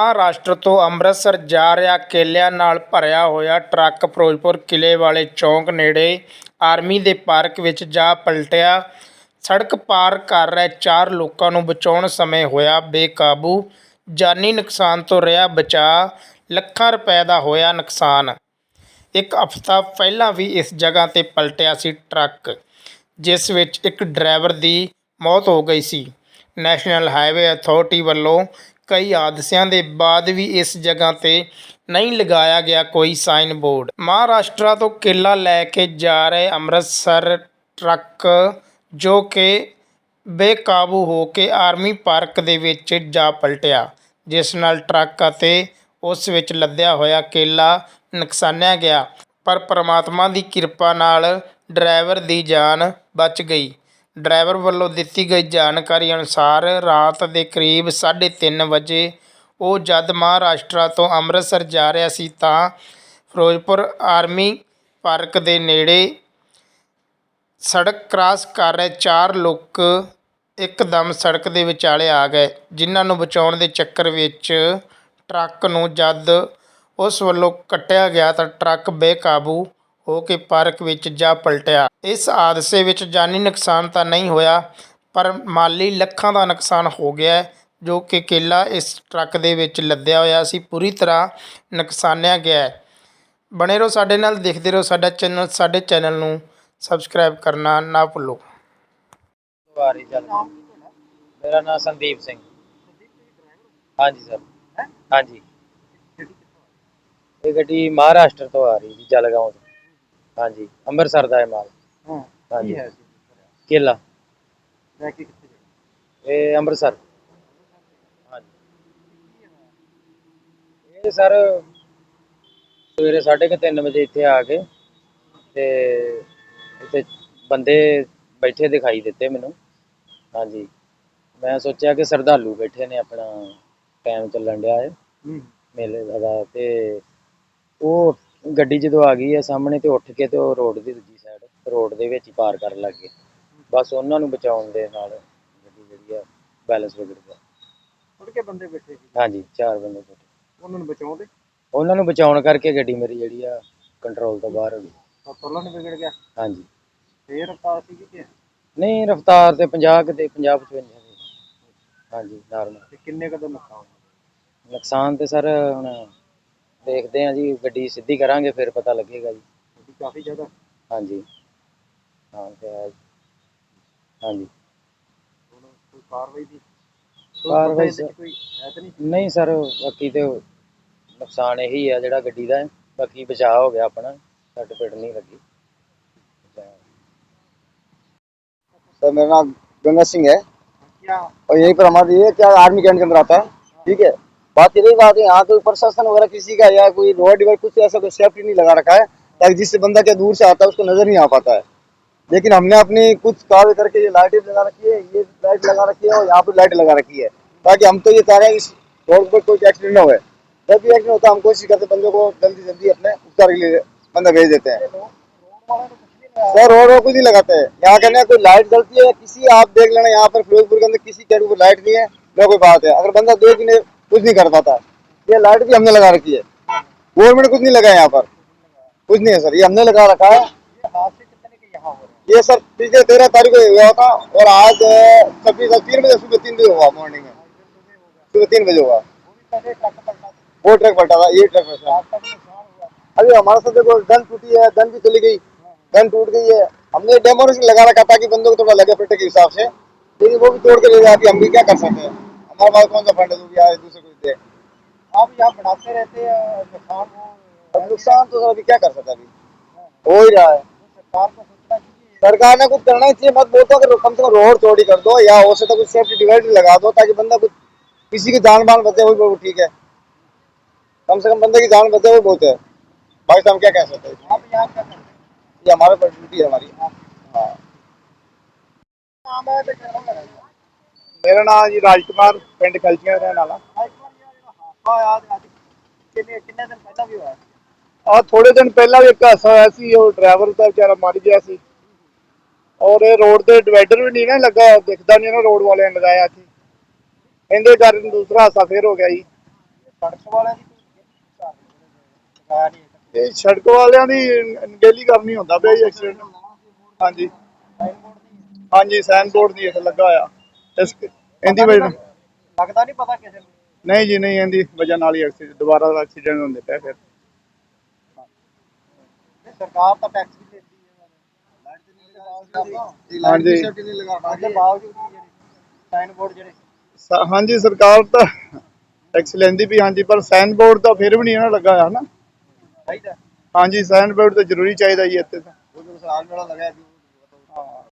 ਮਹਾਰਾਸ਼ਟਰ ਤੋਂ ਅੰਮ੍ਰਿਤਸਰ ਜਾ ਰਿਹਾ, ਕੇਲਿਆਂ ਨਾਲ ਭਰਿਆ ਹੋਇਆ ਟਰੱਕ ਫਿਰੋਜ਼ਪੁਰ ਕਿਲ੍ਹੇ ਵਾਲੇ ਚੌਂਕ ਨੇੜੇ ਆਰਮੀ ਦੇ ਪਾਰਕ ਵਿੱਚ ਜਾ ਪਲਟਿਆ। ਸੜਕ ਪਾਰ ਕਰ ਰਹੇ ਚਾਰ ਲੋਕਾਂ ਨੂੰ ਬਚਾਉਣ ਸਮੇਂ ਹੋਇਆ ਬੇਕਾਬੂ। ਜਾਨੀ ਨੁਕਸਾਨ ਤੋਂ ਰਿਹਾ ਬਚਾ ਲੱਖਾਂ ਰੁਪਏ ਦਾ ਹੋਇਆ ਨੁਕਸਾਨ। ਇੱਕ ਹਫ਼ਤਾ ਪਹਿਲਾਂ ਵੀ ਇਸ ਜਗ੍ਹਾ ਤੇ ਪਲਟਿਆ ਸੀ ਟਰੱਕ, ਜਿਸ ਵਿੱਚ ਇੱਕ ਡਰਾਈਵਰ ਦੀ ਮੌਤ ਹੋ ਗਈ ਸੀ। ਨੈਸ਼ਨਲ ਹਾਈਵੇ ਅਥਾਰਟੀ ਵੱਲੋਂ ਕਈ ਹਾਦਸਿਆਂ ਦੇ ਬਾਅਦ ਵੀ ਇਸ ਜਗ੍ਹਾ ਤੇ ਨਹੀਂ ਲਗਾਇਆ ਗਿਆ ਕੋਈ ਸਾਈਨ ਬੋਰਡ। ਮਹਾਰਾਸ਼ਟਰ ਤੋਂ ਕੇਲਾ ਲੈ ਕੇ ਜਾ ਰਹੇ ਅੰਮ੍ਰਿਤਸਰ ਟਰੱਕ, ਜੋ ਕਿ ਬੇਕਾਬੂ ਹੋ ਕੇ ਆਰਮੀ ਪਾਰਕ ਦੇ ਵਿੱਚ ਜਾ ਪਲਟਿਆ, ਜਿਸ ਨਾਲ ਟਰੱਕ ਅਤੇ ਉਸ ਵਿੱਚ ਲੱਦਿਆ ਹੋਇਆ ਕੇਲਾ ਨੁਕਸਾਨਿਆ ਗਿਆ, ਪਰ ਪ੍ਰਮਾਤਮਾ ਦੀ ਕਿਰਪਾ ਨਾਲ ਡਰਾਈਵਰ ਦੀ ਜਾਨ ਬਚ ਗਈ। ਡਰਾਈਵਰ ਵੱਲੋਂ ਦਿੱਤੀ ਗਈ ਜਾਣਕਾਰੀ ਅਨੁਸਾਰ ਰਾਤ ਦੇ ਕਰੀਬ 3:30 ਵਜੇ ਉਹ ਜਦ ਮਹਾਰਾਸ਼ਟਰ ਤੋਂ ਅੰਮ੍ਰਿਤਸਰ ਜਾ ਰਿਹਾ ਸੀ ਤਾਂ ਫਿਰੋਜ਼ਪੁਰ ਆਰਮੀ ਪਾਰਕ ਦੇ ਨੇੜੇ ਸੜਕ ਕ੍ਰਾਸ ਕਰ ਰਹੇ ਚਾਰ ਲੋਕ ਇੱਕਦਮ ਸੜਕ ਦੇ ਵਿਚਾਲੇ ਆ ਗਏ, ਜਿਨ੍ਹਾਂ ਨੂੰ ਬਚਾਉਣ ਦੇ ਚੱਕਰ ਵਿੱਚ ਟਰੱਕ ਨੂੰ ਜਦ ਉਸ ਵੱਲੋਂ ਕੱਟਿਆ ਗਿਆ ਤਾਂ ਟਰੱਕ ਬੇਕਾਬੂ ਹੋ ਕੇ ਪਾਰਕ ਵਿੱਚ ਜਾ ਪਲਟਿਆ। ਇਸ ਹਾਦਸੇ ਵਿੱਚ ਜਾਨੀ ਨੁਕਸਾਨ ਤਾਂ ਨਹੀਂ ਹੋਇਆ ਪਰ ਮਾਲੀ ਲੱਖਾਂ ਦਾ ਨੁਕਸਾਨ ਹੋ ਗਿਆ ਜੋ ਕਿ ਕੇਲਾ ਇਸ ਟਰੱਕ ਦੇ ਵਿੱਚ ਲੱਦਿਆ ਹੋਇਆ ਸੀ। ਪੂਰੀ ਤਰ੍ਹਾਂ ਨੁਕਸਾਨਿਆ ਗਿਆ ਹੈ। ਬਣੇ ਰਹੋ ਸਾਡੇ ਨਾਲ ਦੇਖਦੇ ਰਹੋ ਸਾਡਾ ਚੈਨਲ ਸਾਡੇ ਚੈਨਲ ਨੂੰ ਸਬਸਕ੍ਰਾਈਬ ਕਰਨਾ ਨਾ ਭੁੱਲੋ। ਵਾਰੀ ਚੱਲ। ਮੇਰਾ ਨਾਮ ਸੰਦੀਪ ਸਿੰਘ। ਹਾਂਜੀ ਸਰ। ਹਾਂਜੀ। ਇਹ ਗੱਡੀ ਮਹਾਰਾਸ਼ਟਰ ਤੋਂ ਆ ਰਹੀ ਜੀ ਜਲਗਾਓਂ ਤੋਂ। ਹਾਂਜੀ ਅੰਮ੍ਰਿਤਸਰ ਦਾ ਹੈ ਮਾਲ। ਹਾਂ ਹਾਂਜੀ। ਕੀ ਹੈ ਸੀ ਕੇਲਾ। ਲੈ ਕੇ ਕਿੱਥੇ ਗਏ ਇਹ ਅੰਮ੍ਰਿਤਸਰ। ਹਾਂਜੀ। ਇਹ ਸਰ ਸਵੇਰੇ 3:30 ਵਜੇ ਇੱਥੇ ਆ ਕੇ ਤੇ ਇੱਥੇ ਬੰਦੇ ਬੈਠੇ ਦਿਖਾਈ ਦਿੱਤੇ ਮੈਨੂੰ। ਹਾਂਜੀ। ਮੈਂ ਸੋਚਿਆ ਕਿ ਸਰਦਾਲੂ ਬੈਠੇ ਨੇ ਆਪਣਾ ਟਾਈਮ ਚੱਲਣ ਡਿਆ ਹੈ। ਹੂੰ। ਮੇਲੇ ਦਾ ਵਾ ਤੇ ਉਹ ਗੱਡੀ ਜਦੋਂ ਆ ਗਈ ਹੈ ਸਾਹਮਣੇ ਤੇ ਉੱਠ ਕੇ ਤੇ ਉਹ ਰੋਡ ਦੀ ਦੂਜੀ ਸਾਈਡ ਰੋਡ ਦੇ ਵਿੱਚ ਹੀ ਪਾਰ ਕਰਨ ਲੱਗ ਗਏ। ਬਸ ਉਹਨਾਂ ਨੂੰ ਬਚਾਉਣ ਦੇ ਨਾਲ ਗੱਡੀ ਜਿਹੜੀ ਆ ਬੈਲੈਂਸ ਵਿਗੜ ਗਿਆ। ਥੋੜੇ ਕੇ ਬੰਦੇ ਬੈਠੇ ਸੀ? ਹਾਂਜੀ ਚਾਰ ਬੰਦੇ ਬੈਠੇ। ਉਹਨਾਂ ਨੂੰ ਬਚਾਉਂਦੇ? ਉਹਨਾਂ ਨੂੰ ਬਚਾਉਣ ਕਰਕੇ ਗੱਡੀ ਮੇਰੀ ਜਿਹੜੀ ਆ ਕੰਟਰੋਲ ਤੋਂ ਬਾਹਰ ਹੋ ਗਈ। ਤਾਂ ਤੋਲਾ ਨੇ ਵਿਗੜ ਗਿਆ? ਹਾਂਜੀ। ਫੇਰ ਰਫਤਾਰ ਸੀ ਕਿ ਨਹੀਂ ਰਫਤਾਰ ਤੇ 50 ਕਿਤੇ 50 55 ਦੀ ਹਾਂਜੀ ਨਾਰਮਲ ਤੇ ਕਿੰਨੇ ਕਦੋਂ ਨੁਕਸਾਨ? ਨੁਕਸਾਨ ਤੇ ਸਰ ਹੁਣ ਦੇਖਦੇ ਆ ਜੀ ਗੱਡੀ ਸਿੱਧੀ ਕਰਾਂਗੇ ਫਿਰ ਪਤਾ ਲੱਗੇਗਾ ਜੀ ਉਹਦੀ ਕਾਫੀ ਜ਼ਿਆਦਾ ਹਾਂਜੀ ਹਾਂ ਤੇ ਹੈ ਜੀ। ਹਾਂਜੀ ਹੁਣ ਕੋਈ ਕਾਰਵਾਈ ਦੀ ਕਾਰਵਾਈ ਕੋਈ ਸਰ- ਕੋਈ ਹੈ ਤਾਂ ਨਹੀਂ ਨਹੀਂ ਸਰ ਬਾਕੀ ਤੇ ਨੁਕਸਾਨ ਇਹੀ ਆ ਜਿਹੜਾ ਗੱਡੀ ਦਾ ਹੈ। ਬਾਕੀ ਬਚਾਅ ਹੋ ਗਿਆ ਆਪਣਾ ਸੱਟ ਪਿੱਟ ਨਹੀਂ ਲੱਗੀ ਬਚਾਅ। सर मेरा नाम गंगा सिंह है क्या और यहीं पर हमारा ये क्या आर्मी कैंट के अंदर आता है ठीक है बात ये बात है यहाँ कोई प्रशासन वगैरह किसी का या कोई रोड डिवाइड कुछ ऐसा कोई सेफ्टी नहीं लगा रखा है। ताकि जिससे बंदा क्या दूर से आता है, उसको नज़र नहीं आ पाता है। लेकिन हमने अपनी कुछ कार्य करके ये लाइटें लगा रखी है, ये लाइट लगा रखी है और यहाँ पर लाइट लगा रखी है। ताकि हम तो ये चाह रहे हैं इस रोड पर कोई एक्सीडेंट न हो। जब भी एक्सीडेंट होता है, हम कोशिश करते बंदे को जल्दी जल्दी अपने उपचार के लिए बंदा भेज देते हैं। सर रोड रोड कुछ नहीं लगाते। हैं यहाँ कहना कोई लाइट जलती है, किसी आप देख लेना, यहाँ पर फिरोजपुर के अंदर किसी के ऊपर लाइट नहीं है न कोई बात है। अगर बंदा ही नहीं कुछ नहीं कर पाता ये लाइट भी हमने लगा रखी है। गवर्नमेंट कुछ नहीं लगा यहाँ पर। कुछ नहीं है सर, ये हमने लगा रखा है। ये के सर, पिछले तेरह तारीख को हुआ था और आज छब्बीस तीन बजे, सुबह तीन बजे हुआ मॉर्निंग में। सुबह तीन बजे हुआ। वो ट्रक पलटा था था ये ट्रक अभी हमारे साथ देखो गन टूटी है गन भी चली गई गन टूट गई है। हमने डेमोरेशन लगा रखा ताकि बंदों को थोड़ा लगे फिटे के हिसाब से। लेकिन वो भी तोड़ के ले जाती हम भी क्या कर सकते हैं? हमारे पास कौन सा फंड है दूसरे को दे। आप यहाँ बनाते रहते हैं नुकसान नुकसान तो सर अभी क्या कर सकते अभी? हो ही रहा है। सरकार को सोचना सरकार ने कुछ करना चाहिए मत बोलते कि कम से कम रोड चौड़ी कर दो या हो सकता कुछ सेफ्टी डिवाइड लगा दो ताकि बंदा कुछ किसी की जान बान बचे वो ठीक है। कम से कम बंदे की जान बचे वो बहुत है भाई साहब क्या कह सकते हैं? आप यहाँ क्या करते हैं? ये हमारे ड्यूटी है हमारी। हाँ। ਮੇਰਾ ਨਾਮ ਜੀ ਰਾਜਕੁਮਾਰ, ਪਿੰਡ ਕਲਚੀਆਂ ਦਾ ਰਹਿਣ ਵਾਲਾ। ਆ ਥੋੜੇ ਦਿਨ ਪਹਿਲਾਂ ਵੀ ਇੱਕ ਹਾਦਸਾ ਹੋਇਆ ਸੀ, ਉਹ ਡਰਾਈਵਰ ਦਾ ਵਿਚਾਰਾ ਮਰ ਗਿਆ ਸੀ। ਔਰ ਇਹ ਰੋਡ ਤੇ ਡਿਵਾਈਡਰ ਵੀ ਨਹੀਂ ਨਾ ਲੱਗਾ, ਦਿਖਦਾ ਨਹੀਂ ਨਾ ਰੋਡ ਵਾਲਿਆਂ ਨੇ ਲਗਾਇਆ ਸੀ। ਇਹਦੇ ਕਾਰਨ ਦੂਸਰਾ ਹਾਦਸਾ ਫੇਰ ਹੋ ਗਿਆ ਜੀ। ਸੜਕ ਵਾਲਿਆਂ ਦੀ ਇਹ ਸੜਕ ਵਾਲਿਆਂ ਦੀ ਅਣਗਹਿਲੀ ਕਰਨੀ ਹੁੰਦਾ ਪਿਆ ਐਕਸੀਡੈਂਟ ਹਾਂਜੀ। ਹਾਂਜੀ ਸਾਈਨ ਬੋਰਡ ਦੀ ਇਹ ਲੱਗਾ ਆ ਇਸ ਇਹਦੀ ਵਜ੍ਹਾ ਨਾਲ- ਲੱਗਦਾ ਨਹੀਂ ਪਤਾ ਕਿਸੇ ਨੂੰ। ਨਹੀਂ ਜੀ ਨਹੀਂ ਇਹਦੀ ਵਜ੍ਹਾ ਨਾਲ ਹੀ ਐਕਸੀਡੈਂਟ ਦੁਬਾਰਾ ਐਕਸੀਡੈਂਟ ਹੁੰਦੇ ਪਏ ਫਿਰ। ਸਰਕਾਰ ਤਾਂ ਟੈਕਸ ਵੀ ਲੈਂਦੀ ਹੈ। ਬਾਵਜੂਦ ਵੀ ਜਿਹੜੇ ਸਾਈਨ ਬੋਰਡ ਜਿਹੜੇ। ਸ- ਹਾਂਜੀ ਸਰਕਾਰ ਤਾਂ ਟੈਕਸ ਲੈਂਦੀ ਵੀ ਹਾਂਜੀ ਪਰ ਸਾਈਨ ਬੋਰਡ ਤਾਂ ਫਿਰ ਵੀ ਨਹੀਂ ਇਹਨਾਂ ਲੱਗਾ ਆ ਨਾ। ਚਾਹੀਦਾ। ਹਾਂਜੀ ਸਾਈਨ ਬੋਰਡ ਤਾਂ ਜ਼ਰੂਰੀ ਚਾਹੀਦਾ ਜੀ ਇੱਥੇ ਤਾਂ।